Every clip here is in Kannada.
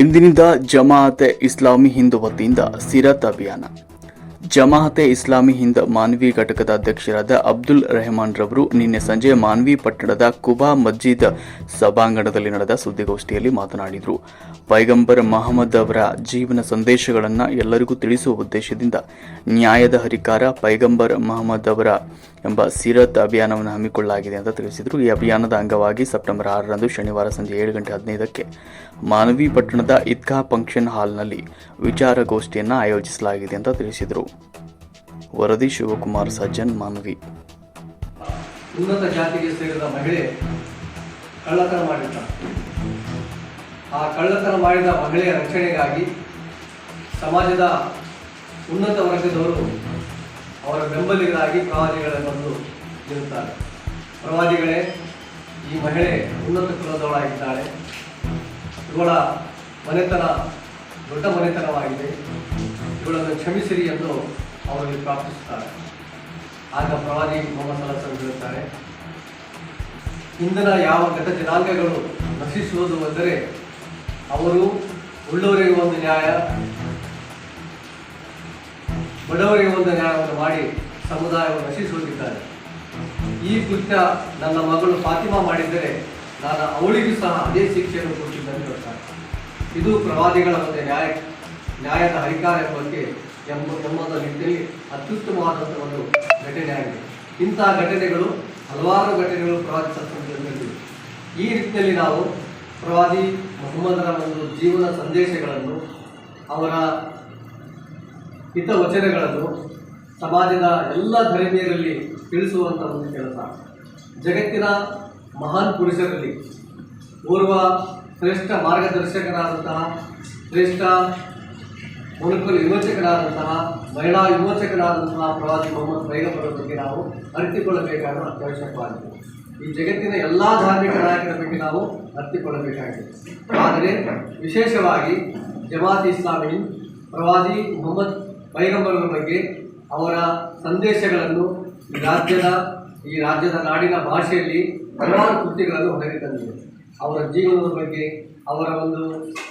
ಇಂದಿನಿಂದ ಜಮಾಅತೆ ಇಸ್ಲಾಮಿ ಹಿಂದ್ ವತಿಯಿಂದ ಸಿರತ್ ಅಭಿಯಾನ. ಜಮಾಅತೆ ಇಸ್ಲಾಮಿ ಹಿಂದ್ ಮಾನ್ವಿ ಘಟಕದ ಅಧ್ಯಕ್ಷರಾದ ಅಬ್ದುಲ್ ರೆಹಮಾನ್ ರವರು ನಿನ್ನೆ ಸಂಜೆ ಮಾನ್ವಿ ಪಟ್ಟಣದ ಕುಬಾ ಮಸ್ಜಿದ್ ಸಭಾಂಗಣದಲ್ಲಿ ನಡೆದ ಸುದ್ದಿಗೋಷ್ಠಿಯಲ್ಲಿ ಮಾತನಾಡಿದರು. ಪೈಗಂಬರ್ ಮಹಮ್ಮದ್ ಅವರ ಜೀವನ ಸಂದೇಶಗಳನ್ನು ಎಲ್ಲರಿಗೂ ತಿಳಿಸುವ ಉದ್ದೇಶದಿಂದ ನ್ಯಾಯದ ಹರಿಕಾರ ಪೈಗಂಬರ್ ಮಹಮ್ಮದ್ ಅವರ ಎಂಬ ಸಿರತ್ ಅಭಿಯಾನವನ್ನು ಹಮ್ಮಿಕೊಳ್ಳಲಾಗಿದೆ ಅಂತ ತಿಳಿಸಿದರು. ಈ ಅಭಿಯಾನದ ಅಂಗವಾಗಿ ಸೆಪ್ಟೆಂಬರ್ ಆರರಂದು ಶನಿವಾರ ಸಂಜೆ ಏಳು ಗಂಟೆ ಹದಿನೈದಕ್ಕೆ ಮಾನವಿ ಪಟ್ಟಣದ ಇದ್ಕಾ ಫಂಕ್ಷನ್ ಹಾಲ್ನಲ್ಲಿ ವಿಚಾರಗೋಷ್ಠಿಯನ್ನು ಆಯೋಜಿಸಲಾಗಿದೆ ಅಂತ ತಿಳಿಸಿದರು. ವರದಿ ಶಿವಕುಮಾರ್ ಸಜ್ಜನ್, ಮಾನವಿ. ಉನ್ನತ ಜಾತಿಗೆ ಸೇರಿದ ಮಹಿಳೆ ಕಳ್ಳತನ ಮಾಡಿದ್ದಾಳೆ ಆ ಕಳ್ಳತನ ಮಾಡಿದ ಮಹಿಳೆಯ ರಕ್ಷಣೆಗಾಗಿ ಸಮಾಜದ ಉನ್ನತ ವರ್ಗದವರು ಅವರ ಬೆಂಬಲಿಗರಾಗಿ ಪ್ರವಾದಿಗಳ ಬಂದು ನಿಲ್ಲುತ್ತಾರೆ ಪ್ರವಾದಿಗಳೇ, ಈ ಮಹಿಳೆ ಉನ್ನತ ಕುಲದವಳಾಗಿದ್ದಾಳೆ. ಇವಳ ಮನೆತನ ದೊಡ್ಡ ಮನೆತನವಾಗಿದೆ. ಇವಳನ್ನು ಕ್ಷಮಿಸಿರಿ ಎಂದು ಅವರಲ್ಲಿ ಪ್ರಾರ್ಥಿಸುತ್ತಾರೆ. ಆಗ ಪ್ರವಾದಿ ಮೊಹಮ್ಮದ್ ಸಲಸನ್ ಹೇಳುತ್ತಾರೆ ಇಂದಿನ ಯಾವ ಗತ ಜನಾಂಗಗಳು ನಶಿಸುವುದು ಎಂದರೆ ಅವರು ಉಳ್ಳವರಿಗೆ ಒಂದು ನ್ಯಾಯ ಬಡವರಿಗೆ ಒಂದು ನ್ಯಾಯವನ್ನು ಮಾಡಿ ಸಮುದಾಯವನ್ನು ನಶಿಸುತ್ತಿದ್ದಾರೆ ಈ ಕೃತ್ಯ ನನ್ನ ಮಗಳು ಫಾತಿಮಾ ಮಾಡಿದ್ದರೆ ನಾನು ಅವಳಿಗೂ ಸಹ ಅದೇ ಶಿಕ್ಷೆಯನ್ನು ಕೊಟ್ಟಿದ್దని ಹೇಳ್ತಾರೆ ಇದು ಪ್ರವಾದಿಗಳ ಒಂದು ನ್ಯಾಯ, ನ್ಯಾಯದ ಅಧಿಕಾರ ಬಗ್ಗೆ ಎಂಬ, ಎಂಬುದರ ನಿಟ್ಟಿನಲ್ಲಿ ಅತ್ಯುತ್ತಮವಾದಂಥ ಒಂದು ಘಟನೆಯಾಗಿದೆ ಇಂತಹ ಘಟನೆಗಳು ಹಲವಾರು ಘಟನೆಗಳು ಪ್ರವಾದಿ ಸತ್ಸಂಗದಲ್ಲಿ ಈ ರೀತಿಯಲ್ಲಿ ನಾವು ಪ್ರವಾದಿ ಮೊಹಮ್ಮದರ ಒಂದು ಜೀವನ ಸಂದೇಶಗಳನ್ನು ಅವರ ಹಿತವಚನಗಳನ್ನು ಸಮಾಜದ ಎಲ್ಲ ಧರ್ಮೀಯರಲ್ಲಿ ತಿಳಿಸುವಂಥ ಒಂದು ಕೆಲಸ. ಜಗತ್ತಿನ ಮಹಾನ್ ಪುರುಷರಲ್ಲಿ ಓರ್ವ ಶ್ರೇಷ್ಠ ಮಾರ್ಗದರ್ಶಕರಾದಂತಹ ಶ್ರೇಷ್ಠ ಮನುಕುಲ ವಿಮೋಚಕರಾದಂತಹ ಮಹಿಳಾ ವಿಮೋಚಕರಾದಂತಹ ಪ್ರವಾದಿ ಮೊಹಮ್ಮದ್ ಪೈಗಂಬರ ಬಗ್ಗೆ ನಾವು ಅರಿತುಕೊಳ್ಳಬೇಕಾದ ಅತ್ಯವಶ್ಯಕವಾಗಿದೆ ಈ ಜಗತ್ತಿನ ಎಲ್ಲ ಧಾರ್ಮಿಕ ನಾಯಕರ ಬಗ್ಗೆ ನಾವು ಅರಿತುಕೊಳ್ಳಬೇಕಾಗಿದೆ. ಆದರೆ ವಿಶೇಷವಾಗಿ ಜಮಾತ್ ಇಸ್ಲಾಮಿ ಪ್ರವಾದಿ ಮೊಹಮ್ಮದ್ ಪೈಗಂಬರರ ಬಗ್ಗೆ ಅವರ ಸಂದೇಶಗಳನ್ನು ರಾಜ್ಯದ, ಈ ರಾಜ್ಯದ ನಾಡಿನ ಭಾಷೆಯಲ್ಲಿ ಹಲವಾರು ಕೃತಿಗಳನ್ನು ಹೊರಗೆ ತಂದಿದೆ. ಅವರ ಜೀವನದ ಬಗ್ಗೆ, ಅವರ ಒಂದು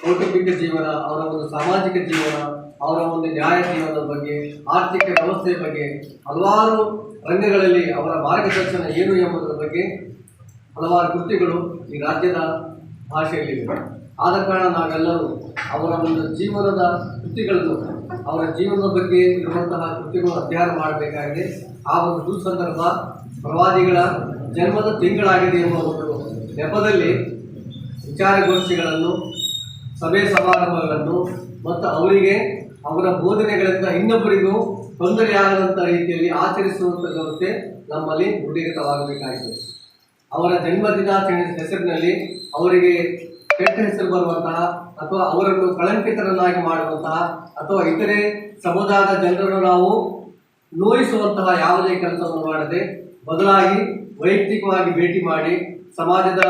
ಕೌಟುಂಬಿಕ ಜೀವನ, ಅವರ ಒಂದು ಸಾಮಾಜಿಕ ಜೀವನ, ಅವರ ಒಂದು ನ್ಯಾಯ ಜೀವನದ ಬಗ್ಗೆ, ಆರ್ಥಿಕ ವ್ಯವಸ್ಥೆಯ ಬಗ್ಗೆ, ಹಲವಾರು ರಂಗಗಳಲ್ಲಿ ಅವರ ಮಾರ್ಗದರ್ಶನ ಏನು ಎಂಬುದರ ಬಗ್ಗೆ ಹಲವಾರು ಕೃತಿಗಳು ಈ ರಾಜ್ಯದ ಭಾಷೆಯಲ್ಲಿವೆ. ಆದ ಕಾರಣ ನಾವೆಲ್ಲರೂ ಅವರ ಒಂದು ಜೀವನದ ಕೃತಿಗಳನ್ನು, ಅವರ ಜೀವನದ ಬಗ್ಗೆ ಇರುವಂತಹ ಕೃತಿಗಳು ಅಧ್ಯಯನ ಮಾಡಬೇಕಾಗಿದೆ. ಆ ಒಂದು ದುಸಂದರ್ಭ ಪ್ರವಾದಿಗಳ ಜನ್ಮದ ತಿಂಗಳಾಗಿದೆ ಎಂಬ ಒಂದು ನೆಪದಲ್ಲಿ ವಿಚಾರಗೋಷ್ಠಿಗಳನ್ನು, ಸಭೆ ಸಮಾರಂಭಗಳನ್ನು ಮತ್ತು ಅವರಿಗೆ ಅವರ ಬೋಧನೆಗಳಿಂದ ಇನ್ನೊಬ್ಬರಿಗೂ ತೊಂದರೆಯಾಗದಂಥ ರೀತಿಯಲ್ಲಿ ಆಚರಿಸುವಂಥ ವ್ಯವಸ್ಥೆ ನಮ್ಮಲ್ಲಿ ರೂಢೀಕೃತವಾಗಬೇಕಾಗಿದೆ ಅವರ ಜನ್ಮದಿನಾಚರಣೆ ಹೆಸರಿನಲ್ಲಿ ಅವರಿಗೆ ಕೆಟ್ಟ ಹೆಸರು ಬರುವಂತಹ ಅಥವಾ ಅವರನ್ನು ಕಳಂಕಿತರನ್ನಾಗಿ ಮಾಡುವಂತಹ ಅಥವಾ ಇತರೆ ಸಮುದಾಯದ ಜನರನ್ನು ನಾವು ನೋಯಿಸುವಂತಹ ಯಾವುದೇ ಕೆಲಸವನ್ನು ಮಾಡದೆ ಬದಲಾಗಿ ವೈಯಕ್ತಿಕವಾಗಿ ಭೇಟಿ ಮಾಡಿ ಸಮಾಜದ